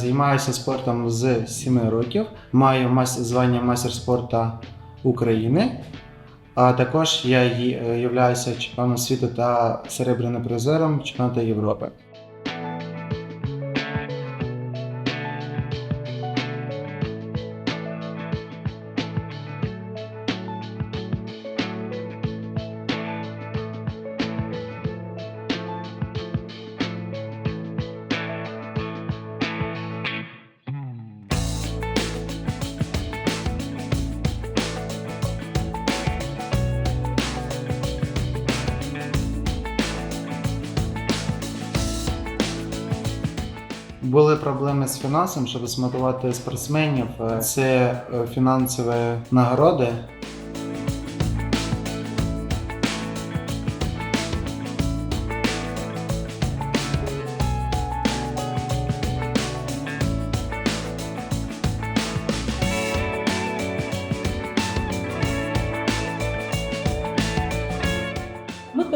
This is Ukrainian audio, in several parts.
Займаюся спортом з 7 років. Маю звання майстер спорту України. А також я є- чемпіоном світу та серебряним призером чемпіонату Європи. Були проблеми з фінансом, щоб смотувати спортсменів. Е, Це е, фінансові нагороди.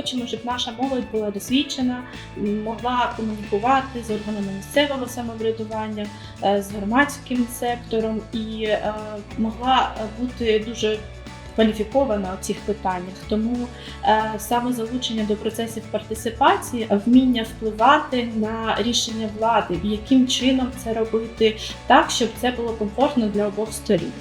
Хочемо, щоб наша молодь була досвідчена, могла комунікувати з органами місцевого самоврядування, е, з громадським сектором і е, могла бути дуже кваліфікована у цих питаннях. Тому е, саме залучення до процесів партисипації, вміння впливати на рішення влади яким чином це робити так, щоб це було комфортно для обох сторін.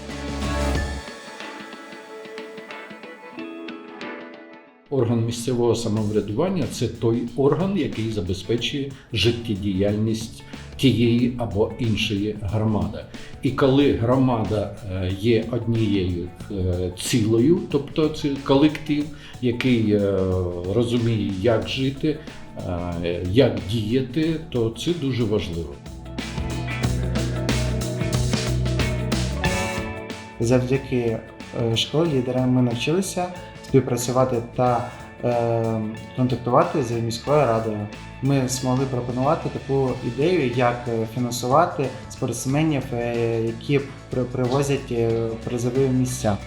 Орган місцевого самоврядування це той орган, який забезпечує життєдіяльність тієї або іншої громади. І коли громада е, є однією е, цілою, тобто це колектив, який е, розуміє, як жити, як діяти, то це дуже важливо. Завдяки школі лідерам ми навчилися співпрацювати та е, контактувати з міською радою. Ми змогли пропонувати таку ідею, як фінансувати спортсменів, е, які при- привозять е, призові місця.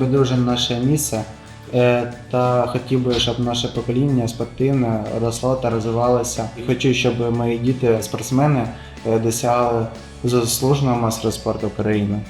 Мені не наше місце, е, та хотів би, щоб наше покоління спортивне росло та розвивалося. І хочу, щоб мої діти, спортсмени, досягали досягли заслуженого мастера спорту України.